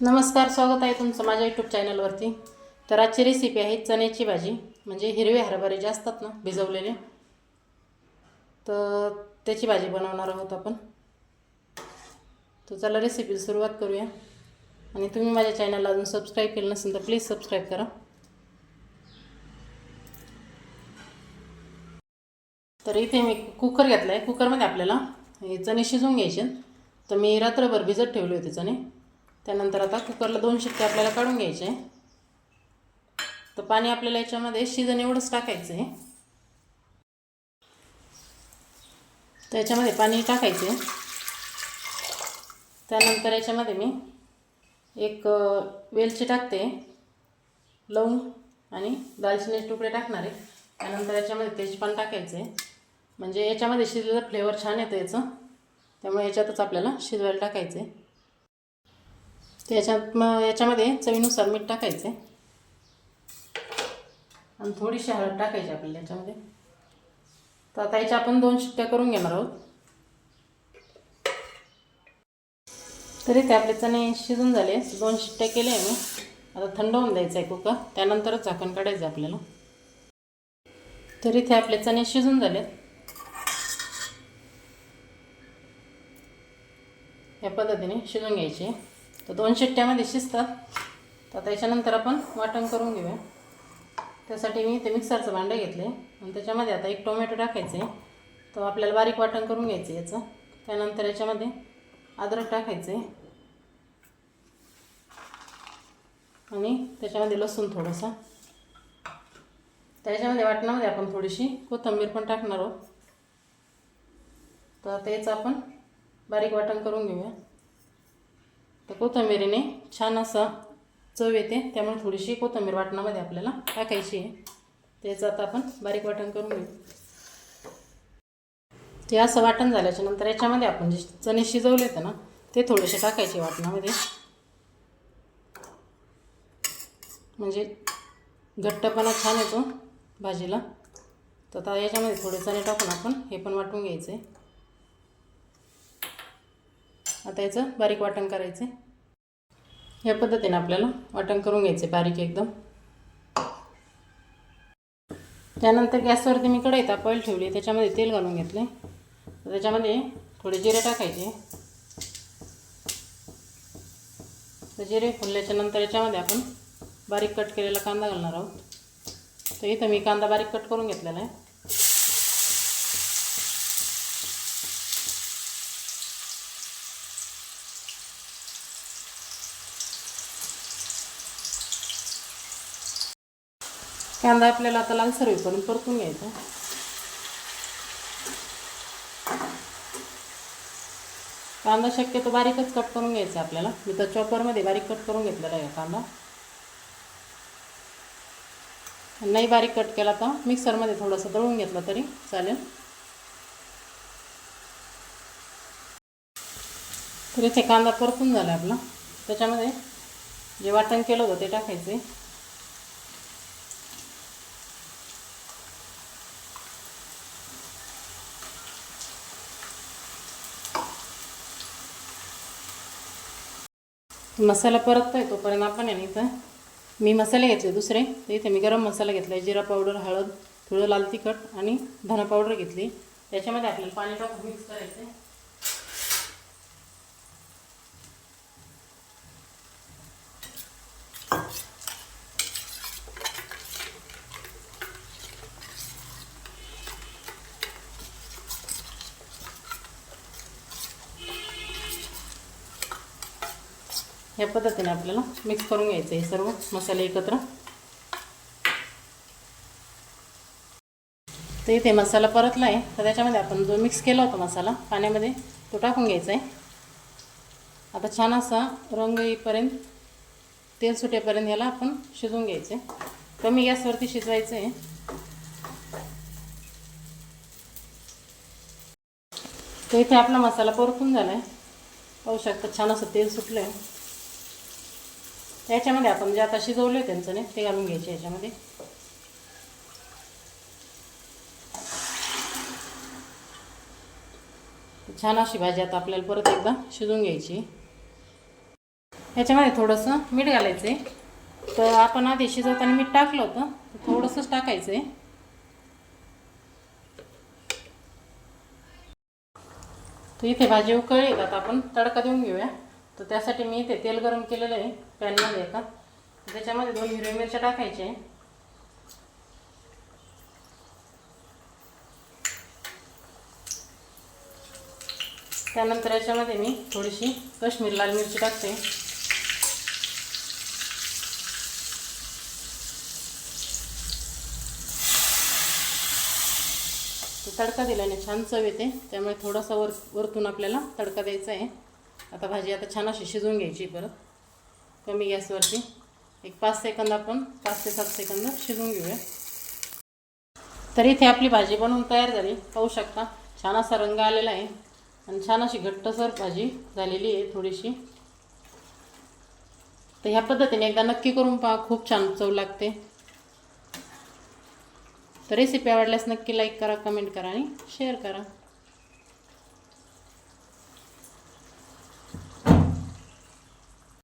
नमस्कार स्वागत आहे तुमचं माझ्या यूट्यूब चॅनलवरती तर आजची रेसिपी आहे चण्याची भाजी म्हणजे हिरवे हरभरे जे असतात ना भिजवलेले. तर त्याची भाजी बनवणार आहोत आपण. तर चला रेसिपी सुरुवात करूया. आणि तुम्ही माझ्या चॅनलला अजून सबस्क्राईब केलं नसेल तर प्लीज सबस्क्राईब करा. तर इथे मी कुकर घेतला आहे कुकरमध्ये आपल्याला हे चणे शिजवून घ्यायचे. तर मी रात्रभर भिजत ठेवले होते चणे. त्यानंतर आता कुकरला दोन शिट्टे आपल्याला काढून घ्यायचे. तर पाणी आपल्याला याच्यामध्ये शिजन एवढंच टाकायचं आहे तर याच्यामध्ये पाणी टाकायचे त्यानंतर याच्यामध्ये मी एक वेलची टाकते. लवंग आणि दालचिनीचे तुकडे टाकणार आहे. त्यानंतर याच्यामध्ये तेजपान टाकायचं म्हणजे याच्यामध्ये शिजलेलं फ्लेवर छान येतं याचं. त्यामुळे याच्यातच आपल्याला शिजवायला टाकायचं आहे त्याच्यात मग याच्यामध्ये चवीनुसार मीठ टाकायचं आहे आणि थोडीशी हळद टाकायची आपल्याला याच्यामध्ये. तर आता याच्या आपण दोन शिट्ट्या करून घेणार आहोत. तरी ते आपले चणे शिजून झाले. दोन शिट्ट्या केल्या आहे मी. आता थंड होऊन द्यायचं आहे कुकर. त्यानंतरच झाकण काढायचं आपल्याला. तरी ते आपले चणे शिजून झालेत या पद्धतीने शिजून घ्यायचे. तर दोन शिट्ट्यामध्ये शिजतात. तर त्याच्यानंतर आपण वाटण करून घेऊया. त्यासाठी मी ते मिक्सरचं भांडं घेतले. आणि त्याच्यामध्ये आता एक टोमॅटो टाकायचं. आहे तर आपल्याला बारीक वाटण करून घ्यायचं आहे याचं. त्यानंतर याच्यामध्ये अद्रक आहे आणि त्याच्यामध्ये लसूण थोडंसं. त्याच्यामध्ये वाटणामध्ये आपण थोडीशी कोथिंबीर पण टाकणार आहोत. तर त्याचं आपण बारीक वाटण करून घेऊया. तर कोथिंबीरीने छान असं चव येते. त्यामुळे थोडीशी कोथिंबीर वाटणामध्ये आपल्याला टाकायची आहे. त्याचं आता आपण बारीक वाटण करून घेऊ. ते असं वाटण झाल्याच्यानंतर याच्यामध्ये आपण जे चणे शिजवले होते ना ते थोडेसे टाकायचे वाटणामध्ये. म्हणजे घट्टपणा छान येतो भाजीला. तर आता याच्यामध्ये थोडे चणे टाकून आपण हे पण वाटून घ्यायचं. आहे आता याचं बारीक वाटण करायचं या पद्धतीने आपल्याला वाटण करून घ्यायचे बारीक एकदम. त्यानंतर गॅसवरती मी कढई तापवायला ठेवली त्याच्यामध्ये तेल घालून घेतले त्याच्यामध्ये थोडे जिरे टाकायचे. तर जिरे फुलल्याच्या नंतर याच्यामध्ये आपण बारीक कट केलेला कांदा घालणार आहोत. तर इथं मी कांदा बारीक कट करून घेतलेला आहे. कांदा आपल्याला आता लालसर होईपर्यंत परतून घ्यायचा. कांदा शक्यतो बारीकच कट करून घ्यायचा आपल्याला. मी तर चॉपरमध्ये बारीक कट करून घेतलेला आहे कांदा. नाही बारीक कट केला तर मिक्सरमध्ये थोडंसं दळून घेतलं तरी चालेल. तर इथे कांदा परतून झाला आपला. त्याच्यामध्ये जे वाटण केलं होतं ते टाकायचे. मसाला परततोय तोपर्यंत आपण आहे इथं मी मसाले घेतले दुसरे. तर इथे मी गरम मसाला घेतला आहे जिरा पावडर हळद थोडं लाल तिखट आणि धना पावडर घेतली. त्याच्यामध्ये आपल्याला पाणी टाकून मिक्स करायचं ह्या या पद्धतीने आपल्याला मिक्स करून घ्यायचं हे सर्व मसाले एकत्र. तर इथे मसाला परतला आहे. तर त्याच्यामध्ये आपण जो मिक्स केला होता मसाला पाण्यामध्ये तो टाकून घ्यायचा आहे. आता छान असा रंग येईपर्यंत तेल सुटेपर्यंत याला आपण शिजवून घ्यायचं आहे. कमी गॅसवरती शिजवायचं आहे. तर इथे आपला मसाला परतून झाला आहे पाहू शकता छान असं तेल सुटलं आहे याच्यामध्ये आपण जे आता शिजवले त्यांचं नाही ते घालून घ्यायचे याच्यामध्ये. छान अशी भाजी आता आपल्याला परत एकदा शिजवून घ्यायची. ह्याच्यामध्ये थोडंसं मीठ घालायचं आहे तर आपण आधी शिजवताना मीठ टाकलं होतं थोडंसंच टाकायचं आहे तर इथे भाजी उकळली आता आपण तडका देऊन घेऊया. तर त्यासाठी मी इथे तेल गरम केलेलं आहे पॅनमध्ये एका. त्याच्यामध्ये दोन हिरव्या मिरच्या टाकायच्या आहे त्यानंतर याच्यामध्ये मी थोडीशी काश्मीर लाल मिरची टाकते. तडका दिल्याने छान चव येते त्यामुळे थोडासा वर वरतून आपल्याला तडका द्यायचा आहे. आता भाजी आता छान अशी शिजवून घ्यायची परत. कमी गॅसवरती. एक पाच सेकंद आपण पाच ते सात सेकंद शिजवून घेऊया. तर इथे आपली भाजी बनवून तयार झाली. पाहू शकता छान असा रंग आलेला आहे. आणि छान अशी घट्टसर भाजी झालेली आहे थोडीशी. तर ह्या पद्धतीने एकदा नक्की करून पहा खूप छान चव लागते. तर रेसिपी आवडल्यास नक्की लाईक करा कमेंट करा आणि शेअर करा.